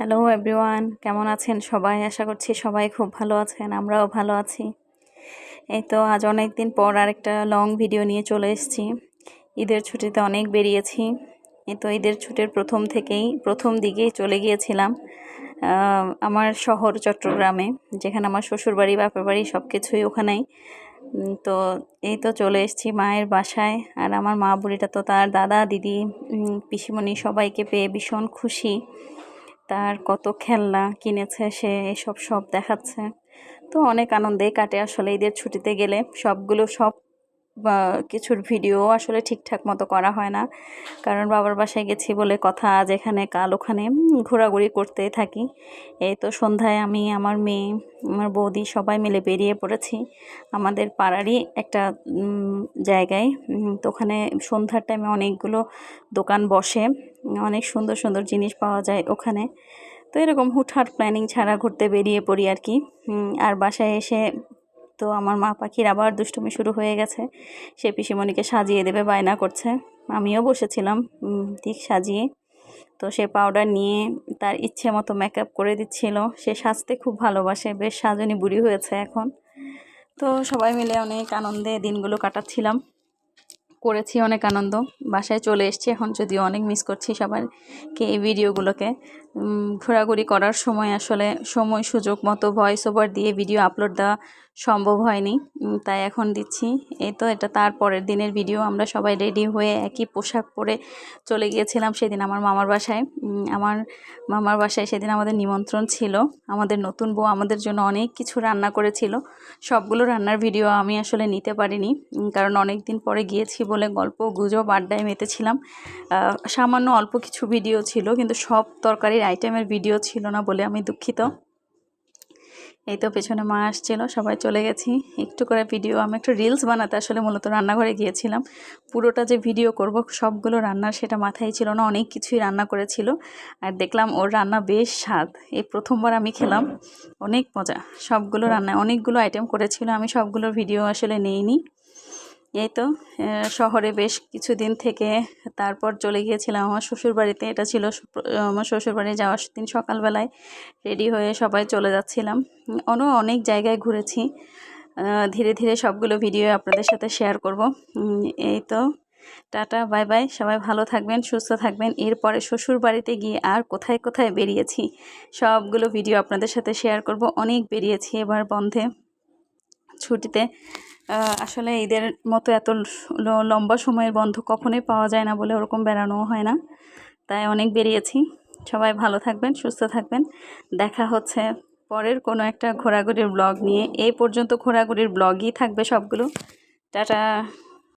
Hello everyone কেমন আছেন সবাই? আশা করছি সবাই খুব ভালো আছেন, আমরাও ভালো আছি। এই তো আজ অনেক দিন পর আরেকটা লং ভিডিও নিয়ে চলে এসেছি। ঈদের ছুটিতে অনেক বেরিয়েছি। এই তো ঈদের ছুটির প্রথম থেকেই, প্রথম দিকেই চলে গিয়েছিলাম আমার শহর চট্টগ্রামে, যেখানে আমার শ্বশুরবাড়ি, বাপের বাড়ি সব কিছুই ওখানেই তো এই তো চলে এসেছি মায়ের বাসায়, আর আমার মা বুড়িটা তো তার দাদা, দিদি পিসিমণি সবাইকে পেয়ে ভীষণ খুশি। তার কত খেলনা কিনেছে, সে এসব সব দেখাচ্ছে। তো অনেক আনন্দে কাটে আসলে ঈদের ছুটিতে গেলে। সবগুলো সব কিছুর ভিডিও আসলে ঠিকঠাক মতো করা হয় না। কারণ বাবার বাসায় গেছি বলে কথা আজ এখানে, কাল ওখানে ঘোরাঘুরি করতে থাকি। এই তো সন্ধ্যায় আমি, আমার মেয়ে, আমার বৌদি সবাই মিলে বেরিয়ে পড়েছি। আমাদের পাড়ারই একটা জায়গায় তো ওখানে সন্ধ্যার টাইমে অনেকগুলো দোকান বসে, অনেক সুন্দর সুন্দর জিনিস পাওয়া যায় ওখানে। তো এরকম হুটহাট প্ল্যানিং ছাড়া ঘুরতে বেরিয়ে পড়ি আর কি। আর বাসায় এসে তো আমার মা পাখির আবার দুষ্টুমি শুরু হয়ে গেছে। সে পিসিমণিকে সাজিয়ে দেবে, বায়না করছে। আমিও বসেছিলাম ঠিক সাজিয়ে। তো সে পাউডার নিয়ে তার ইচ্ছে মতো মেকআপ করে দিচ্ছিল। সে সাজতে খুব ভালোবাসে, বেশ সাজনি বুড়ি হয়েছে এখন। তো সবাই মিলে অনেক আনন্দে দিনগুলো কাটাচ্ছিলাম। করেছি অনেক আনন্দ। বাসায় চলে এসেছি, এখন যদিও অনেক মিস করছি সবাইকে এই ভিডিওগুলোকে ঘোরাঘুরি করার সময় আসলে সময়, সুযোগ মতো ভয়েস ওভার দিয়ে ভিডিও আপলোড দেওয়া সম্ভব হয়নি। তাই এখন দিচ্ছি। এই তো, এটা তারপরের দিনের ভিডিও আমরা সবাই রেডি হয়ে একই পোশাক পরে চলে গিয়েছিলাম সেদিন আমার মামার বাসায়। আমার মামার বাসায় সেদিন আমাদের নিমন্ত্রণ ছিল। আমাদের নতুন বউ আমাদের জন্য অনেক কিছু রান্না করেছিল। সবগুলো রান্নার ভিডিও আমি আসলে নিতে পারিনি। কারণ অনেক দিন পরে গিয়েছি বলে গল্প, গুজব, আড্ডায় মেতেছিলাম। সামান্য অল্প কিছু ভিডিও ছিল, কিন্তু সব তরকারির আইটেমের ভিডিও ছিল না বলে আমি দুঃখিত। এই তো পেছনে মা আসছিল, সবাই চলে গেছি। একটু করে ভিডিও আমি একটু রিলস বানাতে আসলে মূলত রান্নাঘরে গিয়েছিলাম। পুরোটা যে ভিডিও করব, সবগুলো রান্নার সেটা মাথায় ছিল না, অনেক কিছুই রান্না করেছিল। আর দেখলাম ওর রান্না বেশ স্বাদ। এই প্রথমবার আমি খেলাম, অনেক মজা। সবগুলো রান্নায় অনেকগুলো আইটেম করেছিল, আমি সবগুলোর ভিডিও আসলে নেইনি। এই তো শহরে বেশ কিছুদিন থেকে তারপর চলে গিয়েছিলাম আমার শ্বশুর বাড়িতে এটা ছিল আমার শ্বশুর বাড়ি যাওয়ার দিন সকালবেলায় রেডি হয়ে সবাই চলে যাচ্ছিলাম। অন্য অনেক জায়গায় ঘুরেছি। ধীরে ধীরে সবগুলো ভিডিও আপনাদের সাথে শেয়ার করব। এই তো, টাটা, বাই বাই, সবাই ভালো থাকবেন, সুস্থ থাকবেন। এরপরে শ্বশুর বাড়িতে গিয়ে আর কোথায় কোথায় বেরিয়েছি, সবগুলো ভিডিও আপনাদের সাথে শেয়ার করব। অনেক বেরিয়েছি এবার বন্ধে। ছুটিতে আসলে ঈদের মতো এত লম্বা সময়ের বন্ধ কখনোই পাওয়া যায় না বলে ওরকম বেড়ানোও হয় না। তাই অনেক বেরিয়েছি। সবাই ভালো থাকবেন, সুস্থ থাকবেন। দেখা হচ্ছে পরের কোনো একটা ঘোরাঘুরির ব্লগ নিয়ে। এই পর্যন্ত ঘোরাঘুরির ব্লগই থাকবে সবগুলো। টাটা!